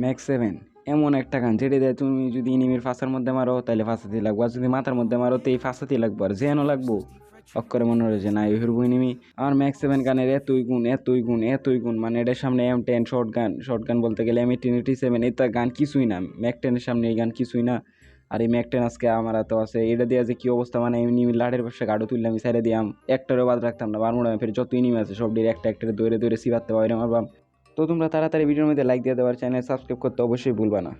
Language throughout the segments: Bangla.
ম্যাক্স সেভেন এমন একটা গান যেটা দেয় তুমি যদি ইনিমির ফাঁসার মধ্যে মারো তাহলে ফাঁসাতে লাগবো। আর যদি মাথার মধ্যে মারো, তো এই ফাঁসাতেই লাগবো। আর যেন লাগবো অক্ষরে মনে হয়েছে না, এই হিরবো ইনিমি আর ম্যাক্স সেভেন গানের এতই গুণ এতই গুণ এতই গুণ মানে এটার সামনে M ten short gun short gun বলতে গেলে এম এইটিন এইটি সেভেন এটা গান কিছুই না। ম্যাক টেনের সামনে এই গান কিছুই না। আর এই ম্যাক টেন আজকে আমার এত আছে। এটা দিয়ে যে কী অবস্থা মানে এমনি লাঠের ব্যবসা গাড়ো তুললাম সাইডে দিয়াম। একটারও বাদ রাখতাম না, বারমুড়া ফের যত ইনিমি আছে, সব দিয়ে একটা একটা দৌড়ে দৌড়ে সিবাতে পারে মারবাম তো তোমরা তাড়াতাড়ি ভিডিওর মধ্যে লাইক দিয়ে দেওয়ার চ্যানেল সাবস্ক্রাইব করতে অবশ্যই ভুলবা না।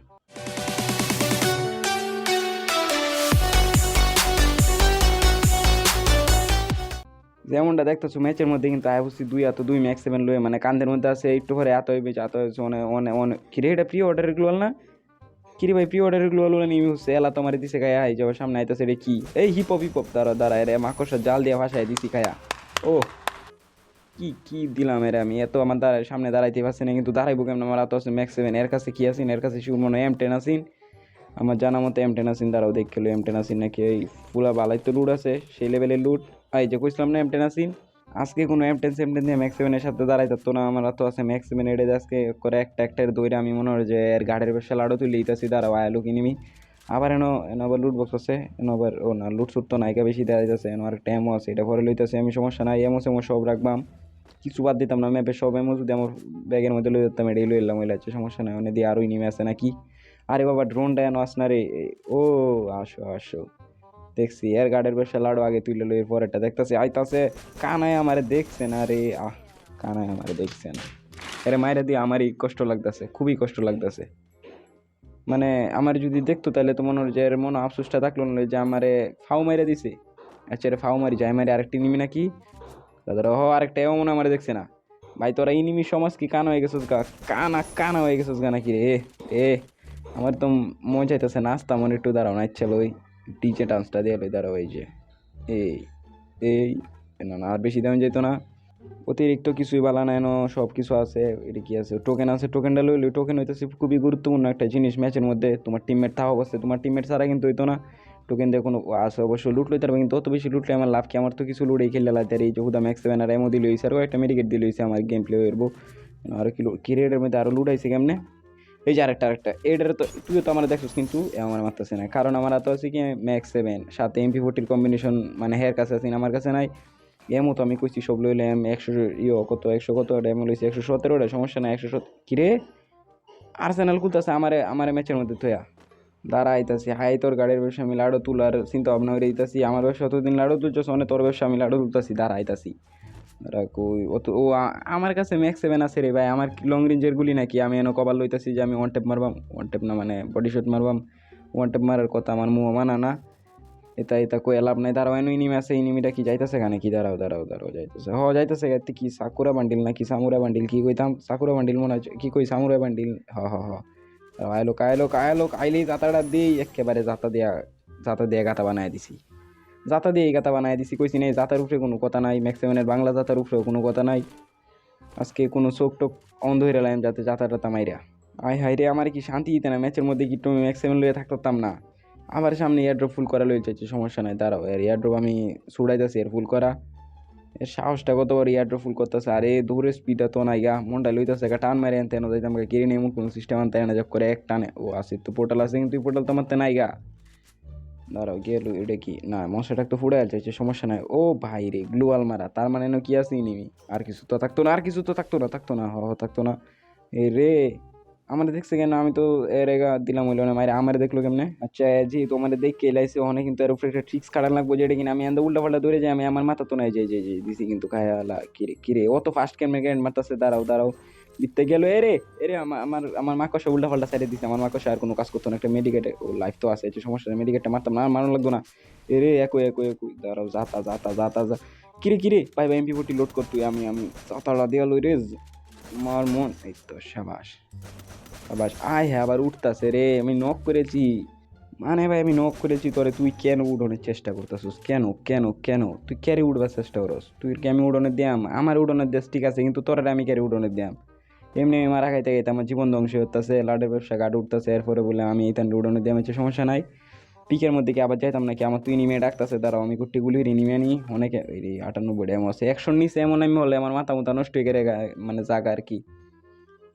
যেমনটা দেখতেছো ম্যাচের মধ্যে কিন্তু আইবসি দুই এত দুই ম্যাক্স সেভেন লয়ে মানে কান্দের মধ্যে আছে, একটু পরে এত হইবে এত হয়েছে অনেক অনেক অনেক কিরে এটা প্রি অর্ডারেরগুলো না? কিরে ভাই প্রি অর্ডারেরগুলো নিয়ে হচ্ছে এলা তোমার দিছে খায়া আই যাবে সামনে আইতেছে রে কি? এই হিপ হপ হিপ হপ দাঁড়া দাঁড়া রে মাকড়সার জাল দিয়ে ভাষায় দিছি খায়া। ও কি কি দিলাম এর আমি? এত আমার দাঁড়ায় সামনে দাঁড়াইতে পারছি না, কিন্তু দাঁড়াইবো কেমন? আমার এত আছে ম্যাক্স সেভেন এর কাছে কি আসিন এর কাছে শুধু মনে এম টেন আসিন আমার জানা মতো এম টেন আসিন দাঁড়াও দেখল এম টেন আসিন নাকি এই ফুলা বালাই তো লুট আছে, সেই লেভেলের লুট এই যে কইছিলাম না এম টেন আসিন আজকে কোনো এম টেন সেম টেন দিয়ে ম্যাক্স সেভেনের সাথে দাঁড়াই থাকতো না, আমার তো আছে ম্যাক্স সেভেন এডে আজকে করে একটা, একটার দইরে আমি মনে হয় যে এর গাড়ির বেশা লাড়ো তুলি ইতাছি দাঁড়াও আয়ালু কিনিমি আবার এনো এনো আবার লুট বক্স আছে, এনো আবার, ও না লুট সুট তো নাইকা বেশি দেওয়া যাচ্ছে এনো আর একটা এমও আছে, এটা পরে লইতেছে, আমি সমস্যা নাই এমও সেমো সব রাখবাম। কিছু বাদ দিতাম না ম্যাপে সব এমও যদি আমার ব্যাগের মধ্যে লই যেতাম, এটাই লই এলাম ওইলা হচ্ছে সমস্যা নাই, অনেক দিয়ে আরোই নেমে আসে নাকি? আরে বাবা ড্রোনটা এনো আস না রে? ও, আসো আসো। দেখছি এর গার্ডের বেশা লাড়ু আগে তুলে লই পরেরটা দেখতেছি, আইতাছে, কানায় আমারে দেখছে না রে, আহ, কানায় আমারে দেখছে না। এরে মায়েরা দিয়ে আমারই কষ্ট লাগতেছে, খুবই কষ্ট লাগতেছে। মানে আমার যদি দেখতো তাহলে তো মনে হয় যে, এর মনে আফসোসটা থাকল না, যে আমারে ফাউ মাইরা দিছে। আচ্ছা রে ফাউ মারি যায়, মারি আরেকটি নিমি নাকি? দাদা হ আরেকটা এও মনে আমারে দেখছে না। ভাই, তোরা ইনিমি সমাজ কি কানা হয়ে গেছিস গা? কানা কানা হয়ে গেছিস গা নাকি রে? এ আমার তো মন চাইতেছে নাচতা মনে একটু দাঁড়াও না ইচ্ছা লই ডিজে টান্সটা দিয়ে দাঁড়াও, এই যে। এই এই, না না, আর বেশি দাম যেত না। অতিরিক্ত কিছুই বালা না এনো সব কিছু আছে, এটা কি আছে? টোকেন আছে টোকেনটা লইলে টোকেন হইতেছে খুবই গুরুত্বপূর্ণ একটা জিনিস ম্যাচের মধ্যে। তোমার টিমমেট থাকা অবস্থায়, তোমার টিমমেট ছাড়া কিন্তু হইতো না। টোকেন দিয়ে কোনো আছে, অবশ্য লুট লইতে পারবে, কিন্তু অত বেশি লুটলে আমার লাভ কি? আমার তো কিছু লুটেই খেললে লাইতে আর এই যে হুদা ম্যাক্স সেভেন আর এমও দিল হয়েছে আর একটা মেডিকেট দিল হয়েছে আমার গেম প্লে হইব আর কি ক্রিয়েটের মধ্যে আরও লুট আইছে কেমনে? এই যে আরেকটা আরেকটা। এটার তো তুইও তো আমার দেখছিস, কিন্তু আমার মারতেছে না। কারণ আমার তো আছে কি ম্যাক্স সেভেন সাথে এমপি ফোর্টির কম্বিনেশন মানে হেয়ার কাছে আছে, আমার কাছে নাই। এমও তো আমি কইছি সব লইলে এম একশো ইয়ে কত, একশো কত এম লইছি, একশো সতেরোটা সমস্যা নাই, একশো সত কিরে আর্সেনাল কুলতেছে আমার আমার ম্যাচের মধ্যে থয়া দাঁড়া আইতাছি হাই, তোর গাড়ির ব্যবসা আমি লাড়ো তুলার চিন্তা ভাবনা করে আইতাছি আমার ব্যবসা অতদিন লাড়ো তুলছস অনেক তোর ব্যবসা আমি লাড়ো তুলতাছি দাঁড়া আইতাছি অত ও আমার কাছে ম্যাক্স সেভেন আছে রে ভাই, আমার লং রেঞ্জের গুলি নাকি? আমি এনে কবার লইতাছি যে আমি ওয়ান টেপ মারবাম ওয়ান টেপ না মানে বডি শট মারবাম ওয়ান টেপ মারার কথা আমার মুহ মানা না। এটা এটা কই লাভ নাই, দাঁড়াও, এনে ইনিমি আছে ইনিমিটা কি যাইতেছে গানে কি দাঁড়াও দাঁড়াও দাঁড়াও, যাইতেছে। হ, যাইতেছে কি, সাকুরা বান্ডিল নাকি? সামুরা বান্ডিল কি কইতাম? সাকুরা বান্ডিল মনে হয় কি কই? সামুরা বান্ডিল হ হ হ। আইলো কায়লো কায়লো আইলেই জাতাটা দিই একেবারে জাতা দিয়া জাতা দিয়ে গাতা বানায় দিছি জাতা দিয়ে গাতা বানায় দিছি কইছি নাই জাতার উপরে কোনো কথা নাই ম্যাক্সিমানের বাংলা জাতার উপরেও কোনো কথা নাই আজকে কোনো চোখ টোক অন্ধ হয়ে গেলাম যাতে জাতাটা তামাইরা আয় হাই রে আমার কি শান্তি দিতে না ম্যাচের মধ্যে কি তুমি ম্যাক্সিমাম লইয়ে থাকতাম না আমার সামনে এয়ারড্রপ ফুল করা লই চাইছে সমস্যা নাই, দাঁড়াও এয়ারড্রপ আমি ছুড়াইতেছি এর ফুল করা এর সাহসটা কত বড় এয়ারড্রপ ফুল করতেছে? আরে দূরে স্পিডটা তো নাই গা। মনটা লইতেছে একটা টান মারে আনতে না গা কিনে এমন কোনো সিস্টেম আনতে না জব করে এক টানে। ও আসে তো পোর্টাল আছে কিন্তু পোর্টাল তো আমার তে নাই গা। দাঁড়াও গেল এটা কি? না মশাটা তো ফুড়ে চাইছে সমস্যা নাই। ও ভাই রে গ্লুয়াল মারা তার মানে কি আছে নিমি আর কিছু তো থাকতো না আর কিছু তো থাকতো না থাকতো না হ, থাকতো না। এ রে! আমার দেখছে কেন? আমি তো এর এগা দিলাম হইল না মায়ের আমার দেখল কেমনে? আচ্ছা যেহেতু আমার দেখে এলাইছে ওখানে কিন্তু এর উপরে একটা ট্রিক্স কাটার লাগবো, যেটা কিনা আমি আন্দা উল্টা পাল্টা ধরে যাই, আমি আমার মাথা তো নাই, যাই যাই দিছি কিন্তু খায়ালা কিরে কিরে, অত ফার্স্ট কেমনে গ্যান্ড মারতাছে? দাঁড়াও দাঁড়াও বিত্তে গেল এরে এরে আমার আমার আমার মাকসা উল্টা পাল্টা সাইডে দিছে, আমার মাকসা আর কোনো কাজ করতো না, একটা মেডিকেটে ও লাইফ তো আছে সমস্যা মেডিকেটটা মারতাম না মারণ লাগতো না। এরে একো একো একো দাঁড়াও যাতা যাতা যাতা যা কিরে কিরে পাই ভাই এমপি ফোর্টি লোড করতুই আমি আমি যাতাটা দিয়া লই রে আমার মন, এই তো সাবাস। আবার আয় হ্যাঁ আবার উঠতাছে রে, আমি নক করেছি। মানে ভাই, আমি নক করেছি তোরে, তুই কেন উড়নের চেষ্টা করতেছিস? কেন কেন কেন? তুই ক্যারে উঠবার চেষ্টা করস? তুই কি আমি উড়নের দিয়াম আমার উড়নের দেশ ঠিক আছে, কিন্তু তোরা আমি ক্যারে উড়নের দিয়াম এমনি আমি মারা খাইতে খাইতে আমার জীবন ধ্বংস হতেছে লাডের ব্যবসা গাড়ি উঠতেছে, এরপরে বলে আমি এই উড়নের দিয়াম হচ্ছে, সমস্যা নাই। পিকের মধ্যে কি আবার যাইতাম নাকি? আমার তুই নিমে ডাকতেছে, দাঁড়াও, আমি কুটি গুলি নিমে নি অনেকে আটানব্বই এমন আছে একশো নিচে এমন আমি হলে আমার মাথা মতো নষ্ট হয়ে গেলে মানে জাগা আর কি।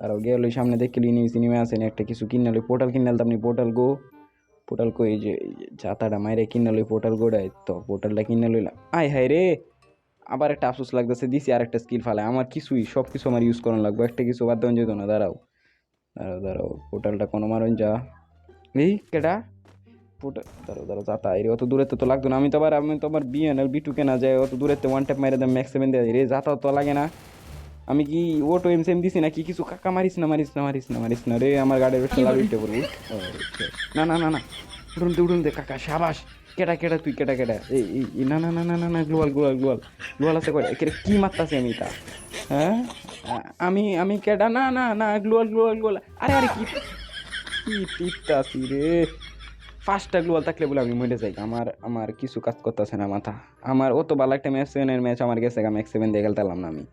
আর গেল সামনে দেখে লিনি সিনেমা আছে একটা কিছু কিনে লই, পোর্টাল কিনে আলতাম নি, পোর্টাল গো। পোর্টাল কই যে ছাতাটা মাইরে কিনে লই পোর্টাল গোড়ায়, তো পোর্টালটা কিনে লইলাম। আয় হায় রে, আবার একটা আফসোস লাগতেছে, দিছি আর একটা স্কিল ফালে আমার কিছুই সব কিছু আমার ইউজ করানো লাগবে, একটা কিছু বাদ দেওয়া যেত না দাঁড়াও। দাঁড়াও দাঁড়াও, পোর্টালটা কোনো মারণ যা। এই কেটা পোর্টাল, দাঁড়াও দাঁড়াও, যাতা রে, অত দূরে তো লাগতো না। আমি তো আবার, আমি তো বিয়ে না বিটু কেনা যায়, অত দূরে তো ওয়ান ট্যাপ মারে দাম ম্যাক্স সেভেন দেয় রে যাতা তো লাগে না। আমি কি ওটো এম সেম দিছি নাকি? কিছু কাকা মারিস না মারিস না মারিস না মারিস না রে আমার গাড়ির লাভ উঠতে পারব না না না না। উঠুন দে উঠুন দে কাকা সাবাস। কেটা কেটা তুই কেটা কেটা এই না না না না না না গ্লোয়াল গ্লোয়াল গ্লোয়াল গ্লোয়াল আছে কয়টা কি মারতাছে আমি তা হ্যাঁ? আমি আমি কেটা না না না গ্লোয়াল গ্লোয়াল গ্লোয়াল আরে আরে কি কি টিপতাছি রে। ফার্স্টটা গ্লোয়াল থাকলে বলে আমি মরে যাই আমার আমার কিছু কাজ করতেছে না মাথা। আমার অত ভালো একটা ম্যাচ সেভেনের ম্যাচ আমার গেছে আমি এক সেভেন দিয়ে খেলতাম না আমি।